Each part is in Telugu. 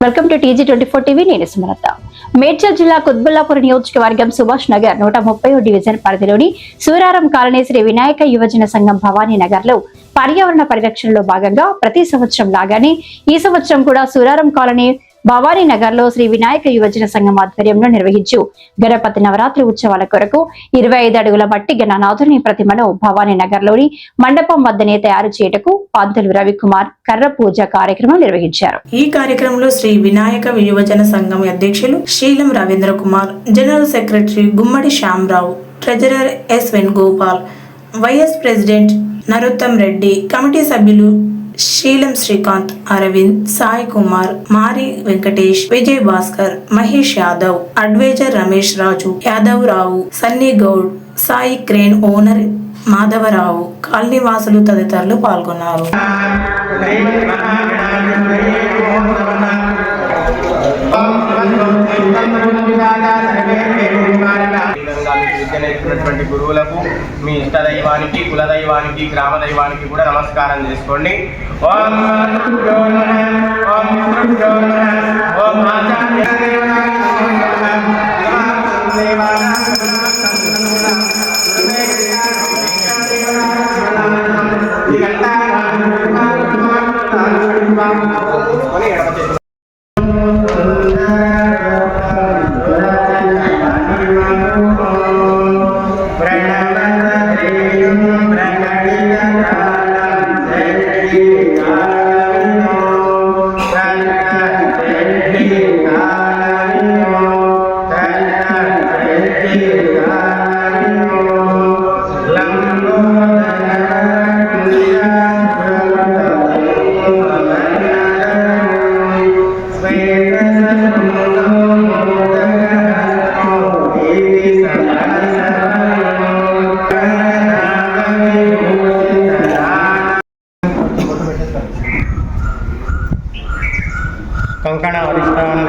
Welcome to TG twenty four TV నేను సుమలత. మేడ్చల్ జిల్లా కుత్బుల్లాపూర్ నియోజకవర్గం సుభాష్ నగర్ నూట ముప్పై డివిజన్ పరిధిలోని సూరారం కాలనీ శ్రీ వినాయక యువజన సంఘం భవానీ నగర్లో పర్యావరణ పరిరక్షణలో భాగంగా ప్రతి సంవత్సరం లాగానే ఈ సంవత్సరం కూడా సూరారం కాలనీ భవానీ నగర్లో శ్రీ వినాయక యువజన సంఘం ఆధ్వర్యంలో నిర్వహించు గణపతి నవరాత్రి ఉత్సవాల కొరకు ఇరవై ఐదు అడుగుల మట్టి గణనాథుని ప్రతిమను భవానీ నగర్లోని మండపం వద్దనే తయారు చేయటకు పంతులు రవికుమార్ కర్ర పూజ కార్యక్రమం నిర్వహించారు. ఈ కార్యక్రమంలో శ్రీ వినాయక యువజన సంఘం అధ్యక్షులు Seelam Ravindra Kumar general secretary Gummadi Shyamarao treasurer S Venugopal vice president Narottam Reddy committee సభ్యులు Seelam Srikanth Arvind Sai Kumar Mari Venkatesh Vijay Bhaskar Mahesh Yadav advisor Ramesh Raju Yadav Rao Sunny Goud Sai crane owner Madhavarao colony వాసులు తదితరులు పాల్గొన్నారు. విద్య గురువులకు మీ ఇష్ట దైవానికి కుల దైవానికి గ్రామ దైవానికి కూడా నమస్కారం చేసుకోండి. ఓం ఓం ఓం కంకణ ధ్రువంత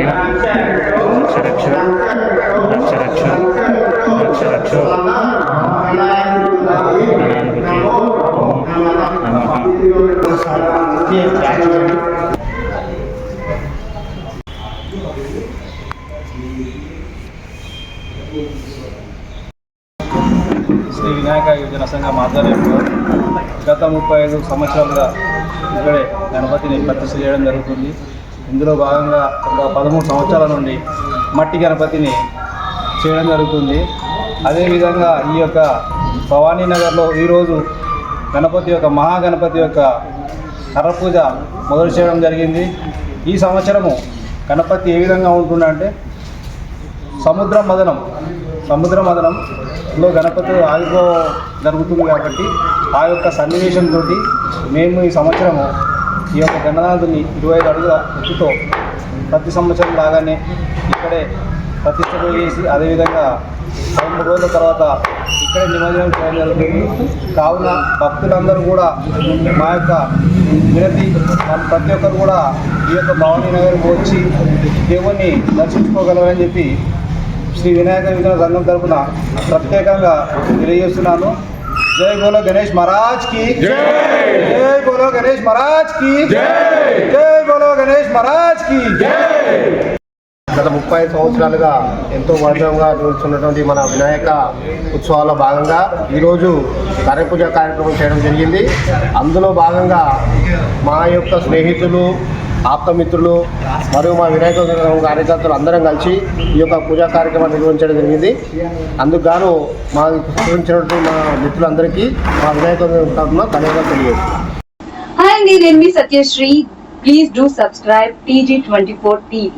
వ్రాతపదయే నమో ప్రమదపదయే నమో గణపతయే పుంసాం సర్వదోషేయం శ్రీ వినాయక యువజన సంఘం ఆధ్వర్యంలో గత ముప్పై ఐదు సంవత్సరాలుగా ఇక్కడే గణపతిని ప్రతిష్ఠ చేయడం జరుగుతుంది. ఇందులో భాగంగా ఒక పదమూడు సంవత్సరాల నుండి మట్టి గణపతిని చేయడం జరుగుతుంది. అదేవిధంగా ఈ యొక్క భవానీ నగర్లో ఈరోజు గణపతి యొక్క మహాగణపతి యొక్క కర్రపూజ మొదలు చేయడం జరిగింది. ఈ సంవత్సరము గణపతి ఏ విధంగా ఉంటుందంటే సముద్ర మదనం సముద్ర మదనంలో గణపతి ఆగిపో జరుగుతుంది కాబట్టి ఆ యొక్క సన్నివేశంతో మేము ఈ సంవత్సరము ఈ యొక్క గణనాథుని ఇరవై ఐదు అడుగుల ఎత్తుతో ప్రతి సంవత్సరం లాగానే ఇక్కడే ప్రతిష్ట చేసి అదేవిధంగా రెండు రోజుల తర్వాత ఇక్కడే నిమజ్జనం చేయడం జరుగుతుంది. కావున భక్తులందరూ కూడా మా యొక్క వినతి ప్రతి ఒక్కరు కూడా ఈ యొక్క భవానీ నగర్కి వచ్చి దేవుణ్ణి దర్శించుకోగలరని చెప్పి శ్రీ వినాయక విగ్రహ సంఘం తరఫున ప్రత్యేకంగా తెలియజేస్తున్నాను. జై బోలో గణేష్ మహారాజ్కి జై బోలో గణేష్ మహారాజ్కి జై బోలో గణేష్ మహారాజ్కి గత ముప్పై సంవత్సరాలుగా ఎంతో వైభవంగా నిర్వహిస్తున్నటువంటి మన వినాయక ఉత్సవాల్లో భాగంగా ఈరోజు కరపూజ కార్యక్రమం చేయడం జరిగింది. అందులో భాగంగా మా యొక్క స్నేహితులు ఆప్తమిత్రులు మరియు మా వినాయక విగ్రహం కార్యకర్తలు అందరం కలిసి ఈ యొక్క పూజా కార్యక్రమాన్ని నిర్వహించడం జరిగింది. అందుకు గాను మా సహకరించినటువంటి మా మిత్రులందరికీ మా వినాయక విగ్రహం తరఫున ధన్యవాదాలు తెలియజేస్తున్నాను. హాయ్ అండి నేను మీ Satyasri. Please do subscribe TG twenty four TV